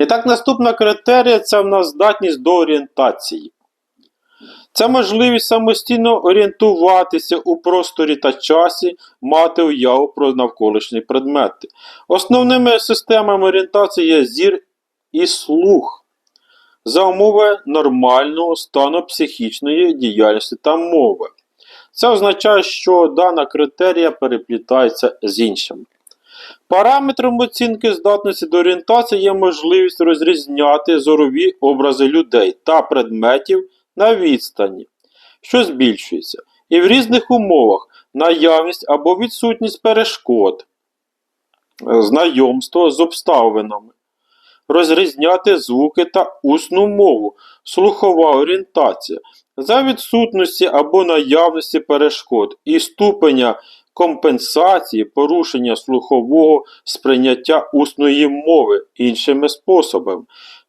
І так, наступна критерія це в нас здатність до орієнтації. Це можливість самостійно орієнтуватися у просторі та часі, мати уяву про навколишні предмети. Основними системами орієнтації є зір і слух за умови нормального стану психічної діяльності та мови. Це означає, що дана критерія переплітається з іншими. Параметром оцінки здатності до орієнтації є можливість розрізняти зорові образи людей та предметів на відстані, що збільшується, і в різних умовах наявність або відсутність перешкод, е, знайомство з обставинами, розрізняти звуки та усну мову, слухова орієнтація, за відсутності або наявності перешкод і ступеня компенсації порушення слухового сприйняття усної мови іншими способами,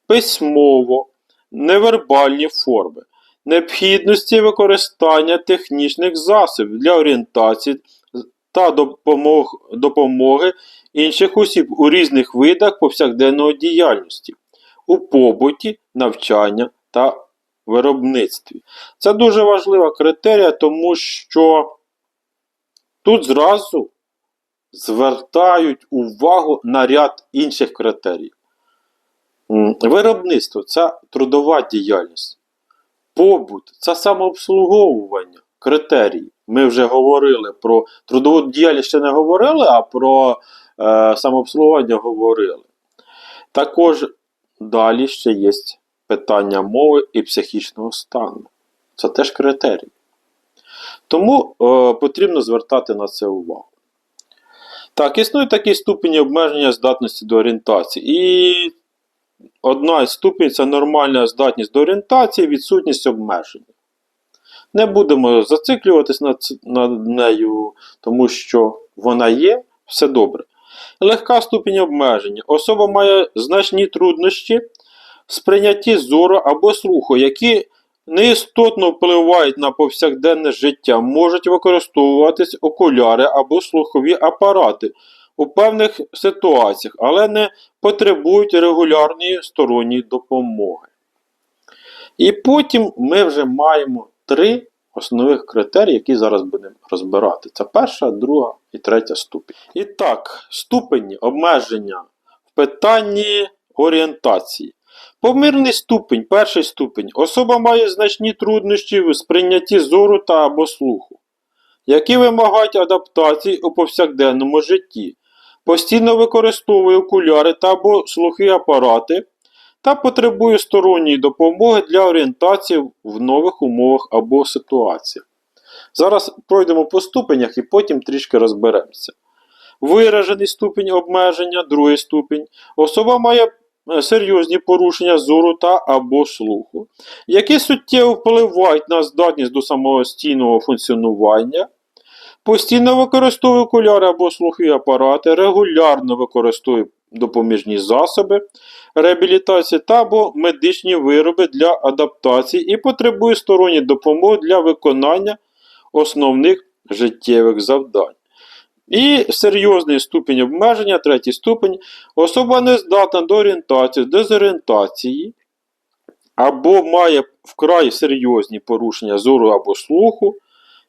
письмово, невербальні форми, необхідності використання технічних засобів для орієнтації та допомог, допомоги інших осіб у різних видах повсякденної діяльності, у побуті, навчання та виробництві. Це дуже важлива критерія, тому що тут зразу звертають увагу на ряд інших критеріїв. М, Виробництво це трудова діяльність. Побут це самообслуговування критерії. Ми вже говорили про трудову діяльність ще не говорили, а про е, самообслуговування говорили. Також далі ще є питання мови і психічного стану. Це теж критерії. Тому е, потрібно звертати на це увагу. Так, існує такий ступінь обмеження здатності до орієнтації. І одна із ступінь це нормальна здатність до орієнтації, відсутність обмеження. Не будемо зациклюватись над, над нею, тому що вона є, все добре. Легка ступінь обмеження. Особа має значні труднощі в сприйнятті зору або слуху, які неістотно впливають на повсякденне життя, можуть використовуватись окуляри або слухові апарати у певних ситуаціях, але не потребують регулярної сторонньої допомоги. І потім ми вже маємо три основних критерії, які зараз будемо розбирати. Це перша, друга і третя ступінь. І так, ступені обмеження в питанні орієнтації. Помірний ступінь, перший ступінь. Особа має значні труднощі в сприйнятті зору та або слуху, які вимагають адаптації у повсякденному житті. Постійно використовує окуляри та або слухи апарати та потребує сторонньої допомоги для орієнтації в нових умовах або ситуаціях. Зараз пройдемо по ступенях і потім трішки розберемося. Виражений ступінь обмеження, другий ступінь. Особа має серйозні порушення зору та або слуху, які суттєво впливають на здатність до самостійного функціонування. Постійно використовує окуляри або слухові апарати, регулярно використовує допоміжні засоби реабілітації та або медичні вироби для адаптації і потребує сторонньої допомоги для виконання основних життєвих завдань. І серйозний ступінь обмеження, третій ступень, особа не здатна до орієнтації, дезорієнтації, або має вкрай серйозні порушення зору або слуху,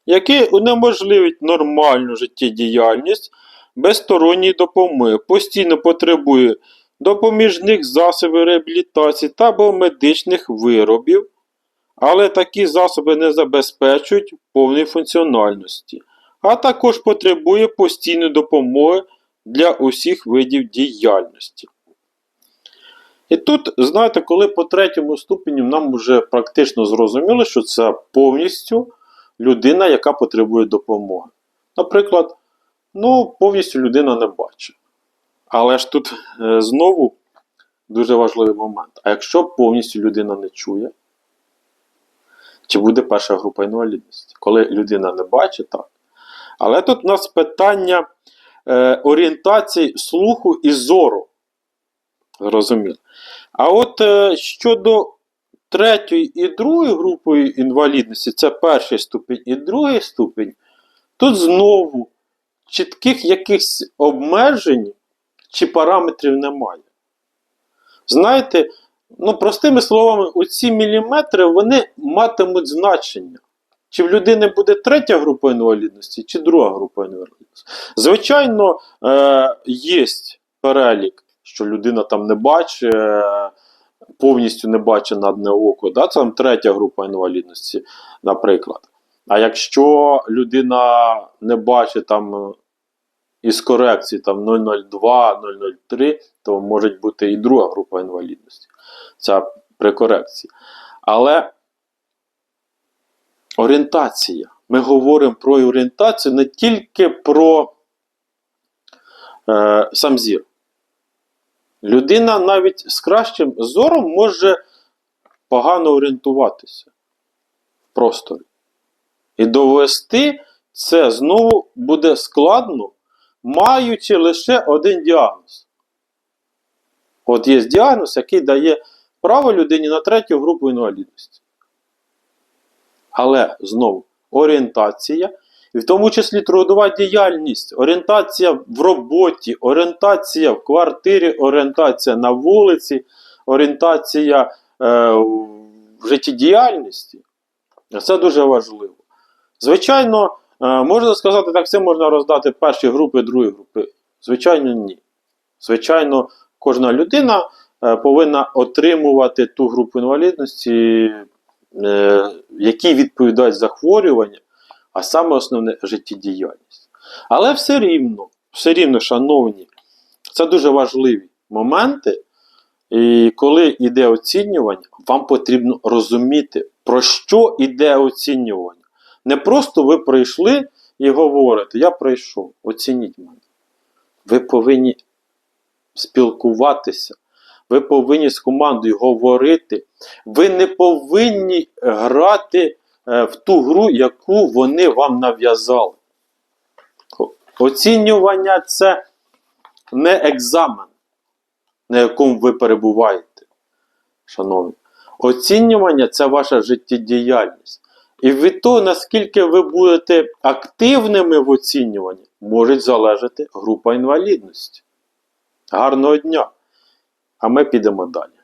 які унеможливить нормальну життєдіяльність без сторонньої допомоги, постійно потребує допоміжних засобів реабілітації та або медичних виробів, але такі засоби не забезпечують повної функціональності, а також потребує постійної допомоги для усіх видів діяльності. І тут, знаєте, коли по третьому ступеню нам вже практично зрозуміло, що це повністю людина, яка потребує допомоги. Наприклад, ну, повністю людина не бачить. Але ж тут е, знову дуже важливий момент. А якщо повністю людина не чує, чи буде перша група інвалідності? Коли людина не бачить, так. Але тут у нас питання е, орієнтації слуху і зору. Зрозуміло. А от е, щодо третьої і другої групи інвалідності, це перший ступінь і другий ступінь, тут знову чітких якихось обмежень чи параметрів немає. Знаєте, ну, простими словами, оці міліметри вони матимуть значення. Чи в людини буде третя група інвалідності, чи друга група інвалідності. Звичайно, е, є перелік, що людина там не бачить, е, повністю не бачить на одне око. Да? Це там третя група інвалідності, наприклад. А якщо людина не бачить там е, із корекції там 002, 003, то може бути і друга група інвалідності. Це при корекції. Але орієнтація. Ми говоримо про орієнтацію не тільки про е, сам зір. Людина навіть з кращим зором може погано орієнтуватися в просторі. І довести це знову буде складно, маючи лише один діагноз. От є діагноз, який дає право людині на третю групу інвалідності. Але знову орієнтація, і в тому числі трудова діяльність, орієнтація в роботі, орієнтація в квартирі, орієнтація на вулиці, орієнтація е, в життєдіяльності. Це дуже важливо. Звичайно, е, можна сказати, так все можна роздати перші групи, другі групи. Звичайно, ні. Звичайно, кожна людина е, повинна отримувати ту групу інвалідності, е, які відповідають захворювання, а саме основне життєдіяльність. Але все рівно, все рівно, шановні, це дуже важливі моменти. І коли йде оцінювання, вам потрібно розуміти, про що йде оцінювання. Не просто ви прийшли і говорите, я прийшов, оцініть мене. Ви повинні спілкуватися, ви повинні з командою говорити. Ви не повинні грати е, в ту гру, яку вони вам нав'язали. Оцінювання це не екзамен, на якому ви перебуваєте, шановні. Оцінювання це ваша життєдіяльність. І від того, наскільки ви будете активними в оцінюванні, може залежати група інвалідності. Гарного дня! А ми підемо далі.